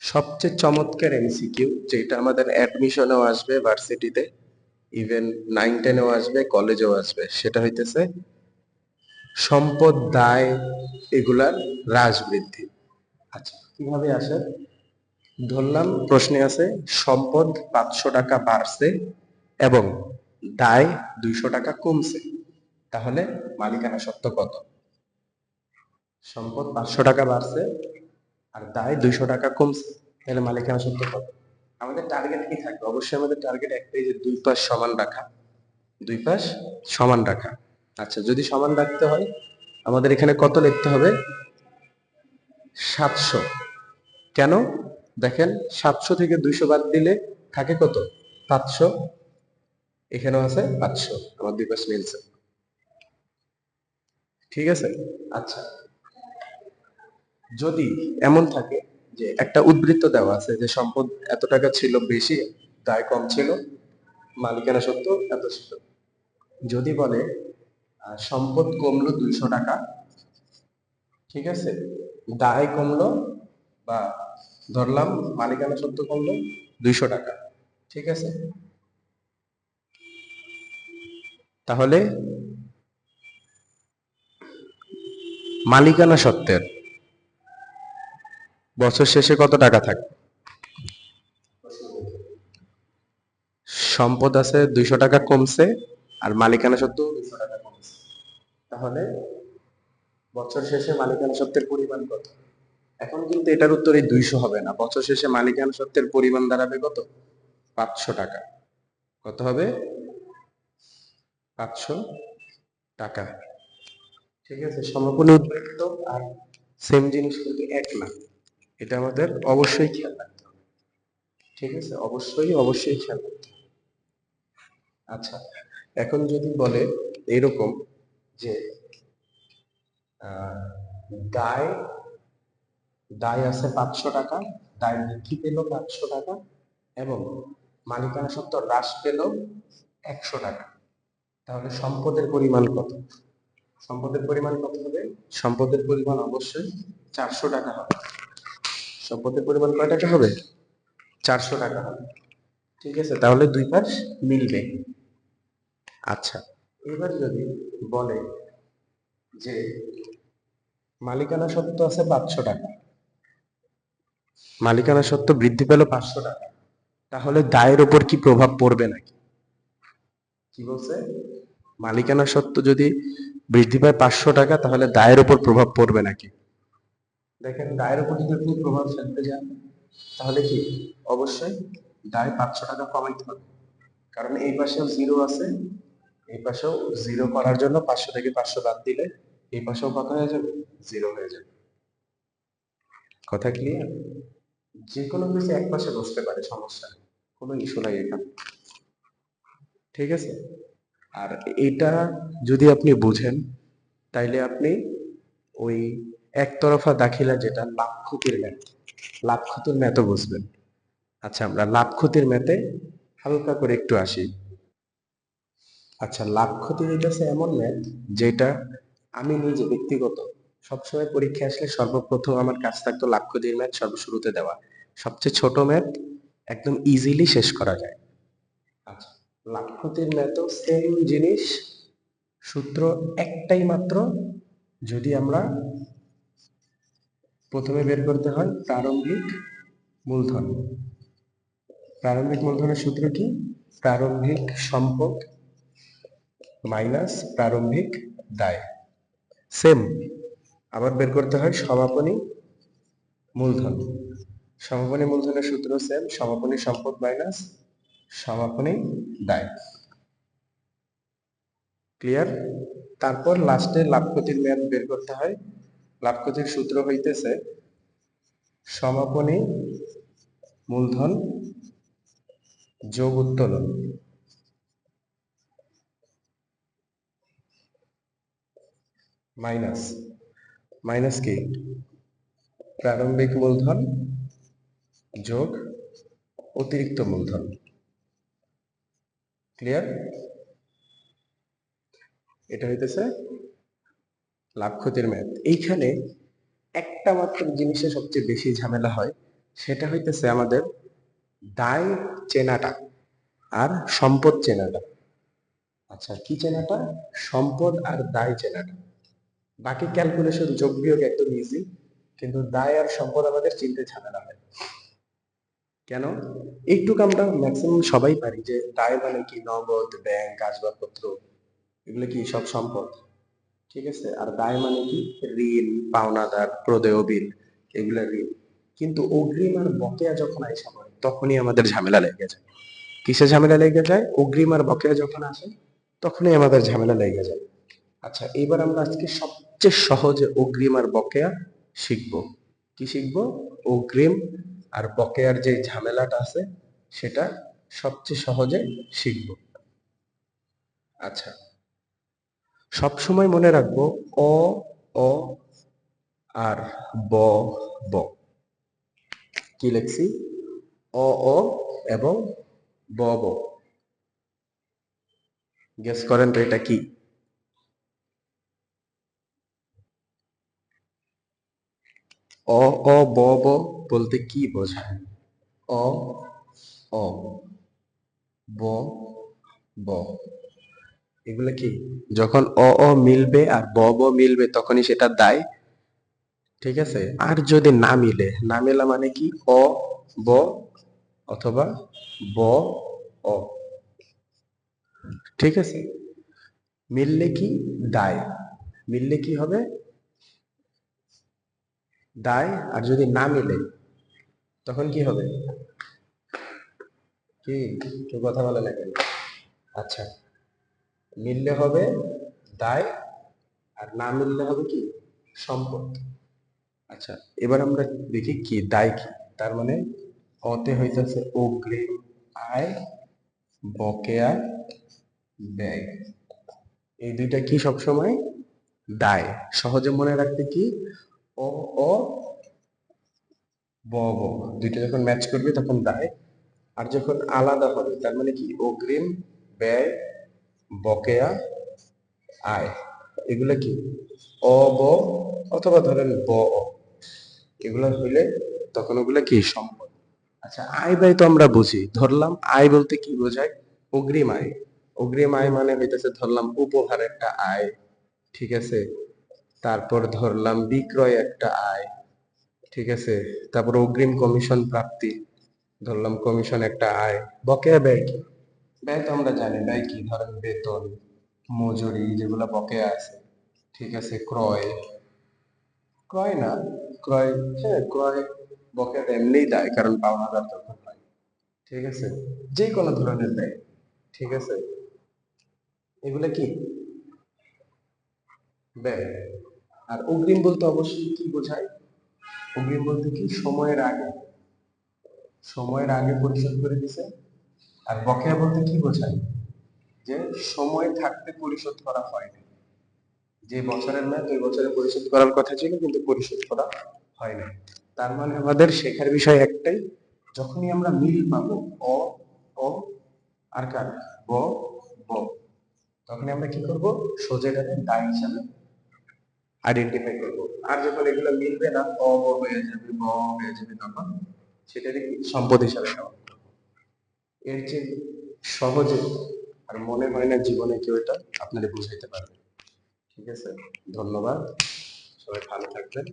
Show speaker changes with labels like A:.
A: সবচেয়ে চমৎকার এমসিকিউ যেটা আমাদের অ্যাডমিশনেও আসবে ভার্সিটিতে ইভেন নাইন টেনেও আসবে কলেজেও আসবে, সেটা হইতেছে সম্পদ, দায়, এগুলার হ্রাস বৃদ্ধি। আচ্ছা কীভাবে আসে? ধরলাম, প্রশ্নে আছে, সম্পদ পাঁচশো টাকা বাড়ছে এবং দায় দুইশো টাকা কমছে। তাহলে মালিকানা সত্ত্ব কত? সম্পদ পাঁচশো টাকা বাড়ছে আর দায় দুইশো টাকা কমছে। তাহলে মালিকানা সত্ত্ব কত আমাদের টার্গেট কি থাকবে? অবশ্যই আমাদের টার্গেট একটাই যে দুই পাশ সমান রাখা। দুই পাশ সমান রাখা। আচ্ছা যদি সমান রাখতে হয়, আমাদের এখানে কত লিখতে হবে? সাতশো। কেন? দেখেন, সাতশো থেকে দুইশো বাদ দিলে থাকে কত? পাঁচশো। এখানেও আছে পাঁচশো। আমার দুই পাশ মিলছে। ঠিক আছে? আচ্ছা। যদি এমন থাকে যে একটা উদ্বৃত্ত দেওয়া আছে যে সম্পদ এত টাকা ছিল বেশি দায় কম ছিল, মালিকানা সত্য এত ছিল। যদি বলে সম্পদ কমলো দুইশো টাকা, ঠিক আছে? দায় কমলো বা ধরলাম মালিকানা সত্য কমলো দুইশো টাকা, ঠিক আছে? তাহলে মালিকানা সত্ত্বের বছর শেষে কত টাকা থাকবে সম্পদ আছে দুইশো টাকা কমছে আর মালিকানা সত্ত্বেও দুইশো টাকা কমছে। তাহলে বছর শেষে মালিকানা সত্ত্বের পরিমাণ কত? এখন কিন্তু এটার উত্তর এই দুইশো হবে না। বছর শেষে মালিকানা সত্ত্বের পরিমাণ দাঁড়াবে কত? পাঁচশো টাকা। কত হবে? পাঁচশো টাকা। ঠিক আছে সমাপনী উদ্বৃত্ত আর সেম জিনিস কিন্তু এক না। এটা আমাদের অবশ্যই খেয়াল রাখতে হবে। ঠিক আছে? অবশ্যই অবশ্যই খেয়াল রাখতে হবে। আচ্ছা এখন যদি বলে এরকম যে দায় দায় আছে পাঁচশো টাকা, দায় বৃদ্ধি পেল পাঁচশো টাকা এবং মালিকানা সত্ত্ব হ্রাস পেল একশো টাকা। তাহলে সম্পদের পরিমাণ কত? সম্পদের পরিমাণ কত হবে? সম্পদের পরিমাণ অবশ্যই চারশো টাকা হবে। সম্পদের পরিমাণ কয় টাকা হবে? চারশো টাকা হবে। ঠিক আছে, তাহলে দুই পাশ মিলবে। আচ্ছা এবার যদি বলে যে মালিকানা সত্ত্ব আছে পাঁচশো টাকা, মালিকানা সত্ত্ব বৃদ্ধি পেল পাঁচশো টাকা, তাহলে দায়ের ওপর কি প্রভাব পড়বে নাকি? কি বলছে? মালিকানা সত্ত্ব যদি বৃদ্ধি পায় পাঁচশো টাকা, তাহলে দায়ের ওপর প্রভাব পড়বে নাকি? দেখেন দায়ের উপর যদি আপনি প্রভাব ফেলতে যান, তাহলে কি? অবশ্যই দায় পাঁচশো টাকা কমাইতে হবে। কারণ এই পাশেও জিরো আছে, এই পাশেও জিরো করার জন্য পাঁচশো থেকে পাঁচশো বাদ দিলে এই পাশেও কত হয়ে যাবে? জিরো হয়ে যাবে। কথা ক্লিয়ার যে কোনো কিছু এক পাশে বসতে পারে, সমস্যা কোনো ইস্যু নাই এখানে। ঠিক আছে? আর এটা যদি আপনি বুঝেন, তাইলে আপনি ওই একতরফা দাখিলা যেটা লাভ ক্ষতির ম্যাথ। লাভ ক্ষতির ম্যাথও বুঝবেন। আচ্ছা আমরা লাভ ক্ষতির ম্যাথে হালকা করে একটু আসি। আচ্ছা লাভ ক্ষতি হইতেছে এমন ম্যাথ যেটা আমি নিজে ব্যক্তিগত। সবসময় পরীক্ষা আসলে সর্বপ্রথম আমার কাজ থাকতো লাভ ক্ষতির ম্যাথ সর্বশুরুতে দেওয়া। সবচেয়ে ছোট ম্যাথ একদম ইজিলি শেষ করা যায়। আচ্ছা লাভ ক্ষতির ম্যাথও সেম জিনিস। সূত্র একটাই মাত্র। যদি আমরা প্রথমে বের করতে হয় প্রারম্ভিক মূলধন। প্রারম্ভিক মূলধনের সূত্র কি? প্রারম্ভিক সম্পদ মাইনাস প্রারম্ভিক দায়। সেম, আবার বের করতে হয় সমাপনী মূলধন। সমাপনী মূলধনের সূত্র সেম, সমাপনী সম্পদ মাইনাস সমাপনী দায়। ক্লিয়ার? তারপর লাস্টে লাভ ক্ষতির মেয়াদ বের করতে হয় লাভ ক্ষতির সূত্র হইতেছে, সমাপনী মূলধন যোগ উত্তোলন। মাইনাস মাইনাস কি? প্রারম্ভিক মূলধন যোগ অতিরিক্ত মূলধন। ক্লিয়ার? এটা হইতেছে লাভ ক্ষতির ম্যাথ এইখানে একটা মাত্র জিনিসে সবচেয়ে বেশি ঝামেলা হয়, সেটা হইতেছে আমাদের দায় চেনাটা আর সম্পদ চেনাটা। আচ্ছা কি চেনাটা? সম্পদ আর দায় চেনাটা। বাকি ক্যালকুলেশন যোগ বিয়োগ একদম ইজি কিন্তু দায় আর সম্পদ আমাদের চিনতে ঝামেলা হয়। কেন? এইটুকু আমরা ম্যাক্সিমাম সবাই পারি যে দায় মানে কি? নগদ ব্যাংক আসবাবপত্র, এগুলো কি সব সম্পদ? ঠিক আছে? আর দায় মানে কি? ঋণ, পাওনাদার, প্রদেয় বিল, এগুলো ঋণ। কিন্তু অগ্রিম আর বকেয়া যখন আইসা পড়ে তখনই আমাদের ঝামেলা লেগে যায়। কিসে ঝামেলা লেগে যায়? অগ্রিম আর বকেয়া যখন আসে, তখনই আমাদের ঝামেলা লেগে যায়। আচ্ছা এবার আমরা আজকে সবচেয়ে সহজে অগ্রিম আর বকেয়া শিখব। কি শিখব? অগ্রিম আর বকেয়ার যে ঝামেলাটা আছে, সেটা সবচেয়ে সহজে শিখব। আচ্ছা সব সময় মনে রাখব, অ অ, আর ব ব। কি লিখছি? অ অ এবং ব ব। গেস করেন তো এটা কি? অ অ, ব ব বলতে কি বোঝায়? অ অ, ব ব। এগুলো কি? যখন অ অ মিলবে আর ব ব মিলবে তখনই সেটা দায়। ঠিক আছে? আর যদি না মিলে, না মেলা মানে কি? অ, ব অথবা ব, অ। ঠিক আছে? মিললে কি? দায়। মিললে কি হবে? দায়। আর যদি না মিলে, তখন কি হবে? কি? কেউ কথা বলে কেন আচ্ছা। মিললে হবে দায় আর না মিললে হবে কি? সম্পদ। আচ্ছা। এবার আমরা দেখি কি দায় কি? তার মানে অতে হইতেছে অগ্রিম আয় বকেয়া ব্যয়। এই দুইটা কি সবসময়? দায়। সহজে মনে রাখতে কি? ও ও ব ব। দুইটা যখন ম্যাচ করবে তখন দায়। আর যখন আলাদা হবে তার মানে কি? অগ্রিম ব্যয় বকেয়া, আয়, এগুলা কি? অ, ব, অথবা ধরেন ব এগুলো হইলে তখন ওগুলা কি সম্পদ? আচ্ছা আয় ব্যয় তো আমরা বুঝি। ধরলাম আয় বলতে কি বোঝায়? অগ্রিম আয়। অগ্রিম আয় মানে হইতেছে ধরলাম উপহার একটা আয়, ঠিক আছে? তারপর ধরলাম বিক্রয় একটা আয়, ঠিক আছে? তারপর অগ্রিম কমিশন প্রাপ্তি, ধরলাম কমিশন একটা আয়। বকেয়া ব্যয় কি? ব্যয় তো আমরা জানি ব্যয় কি? ধরেন বেতন, মজুরি যেগুলো বকেয়া আছে, ঠিক আছে, ক্রয়। ক্রয় না, ক্রয় হ্যাঁ ক্রয় বকেয়া এমনিই দেয়, কারণ পাওনাদার তখন ঠিক আছে? যে কোনো ধরনের ব্যয়, ঠিক আছে? এগুলা কি? ব্যয়। আর অগ্রিম বলতে অবশ্যই কি বোঝায়? অগ্রিম বলতে কি? সময়ের আগে সময়ের আগে পরিশোধ করে দিছে। আর বকেয়া বলতে কি বোঝায়? যে সময় থাকতে পরিশোধ করা হয়নি। যে বছরের মেয়াদ, ওই বছরে পরিশোধ করার কথা ছিল, কিন্তু পরিশোধ করা হয়নি। তার মানে আমাদের শেখার বিষয় একটাই, যখনই আমরা মিল পাবো, অ অ, আর কার? ব ব। তখনই আমরা কি করব? সোজাটাকে দায় হিসাবে আইডেন্টিফাই করব। আর যখন এগুলো মিলবে না, অ, ব হয়ে যাবে, ব হয়ে যাবে, তখন সেটাকে সম্পদ হিসাবে নেওয়া। এর চেয়ে সহজে আর মনে হয় না জীবনে কেউ এটা আপনারা বুঝাইতে পারবে। ঠিক আছে? ধন্যবাদ। সবাই ভালো থাকবেন।